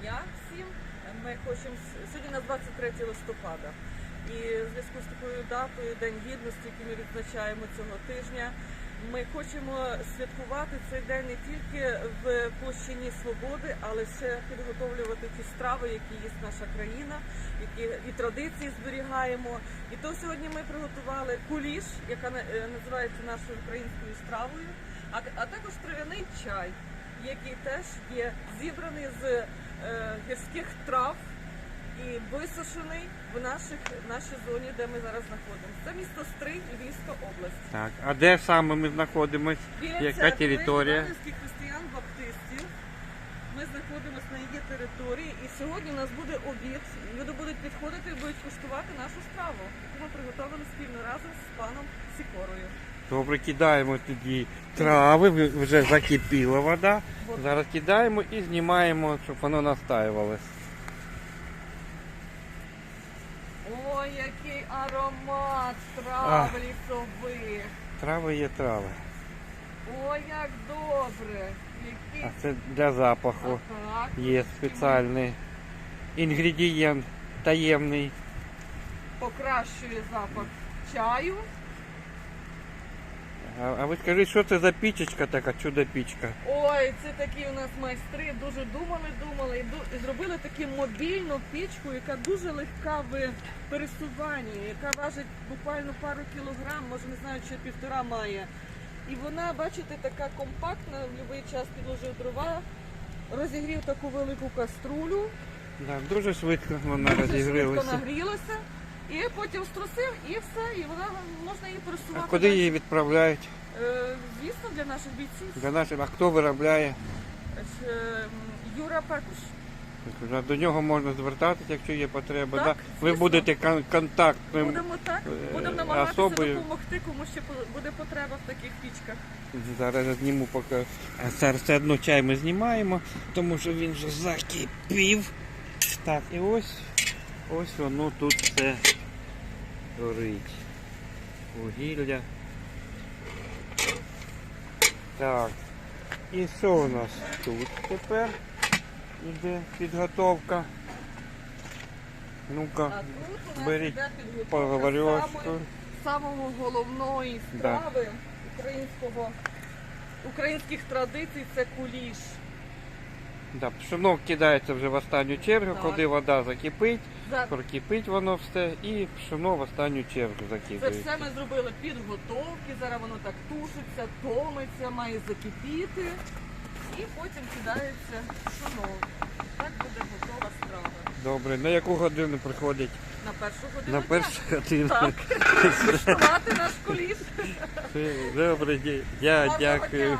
дня всім. Ми хочемо сьогодні на 23 листопада. І в зв'язку з такою датою День гідності, який ми відзначаємо цього тижня. Ми хочемо святкувати цей день не тільки в площині свободи, але ще підготовлювати ті страви, які їсть наша країна, які і традиції зберігаємо. І то сьогодні ми приготували куліш, яка е, називається нашою українською стравою, а також трав'яний чай, який теж є зібраний з е, гірських трав і висушений в наших нашій зоні, де ми зараз знаходимося. Це місто Стрий, Львівська область. Так, а де саме ми знаходимось? Біля Яка церкви територія? Християн баптистів. Ми знаходимося на її території, і сьогодні у нас буде обід. Люди будуть підходити і будуть куштувати нашу страву, яку ми приготували спільно разом з паном Сікорою. Добре, кидаємо тоді трави, вже закипіла вода. Зараз кидаємо і знімаємо, щоб воно настаювалось. Ой, який аромат трав Ах. лісових! Трави є трави. Ой, як добре! А це для запаху. Ага. Є спеціальний інгредієнт таємний. покращує запах чаю. А, а ви скажіть, що це за пічечка така, чудо-пічка? Ой, це такі у нас майстри дуже думали, думали і, ду- і зробили таку мобільну пічку, яка дуже легка в пересуванні, яка важить буквально пару кілограм, може не знаю, чи півтора має. І вона, бачите, така компактна, в будь-який час підложив дрова, розігрів таку велику каструлю, Да, дуже швидко вона дуже швидко розігрілася. нагрілася, і потім струсив, і все, і вона можна її А куди її відправляють? Е, Звісно, для наших бійців. Для наших, а хто виробляє? Е, Юра Пекуш. До нього можна звертатися, якщо є потреба. Так, да? Ви звісно. будете кон- контактним. Будемо так, е, будемо намагатися особою. допомогти, кому ще по- буде потреба в таких пічках. Зараз я зніму поки. А зараз все одно чай ми знімаємо, тому що він вже закипів. Так, і ось ось воно тут все горить. Вугілля. Так. І що у нас тут тепер іде підготовка? Ну-ка, беріть самої- самого головної Да. страви українського, українських традицій це куліш. Да, пшено кидається вже в останню чергу, Так. коли вода закипить. За Прокипить воно все і пшено в останню чергу це все ми зробили підготовки. Зараз воно так тушиться, томиться, має закипіти. І потім кидається пшено. Так буде готова страва. Добре, на яку годину приходять? На першу годину. На першу годину. Так. Куштувати наш куліш. Все, Добре, я дякую.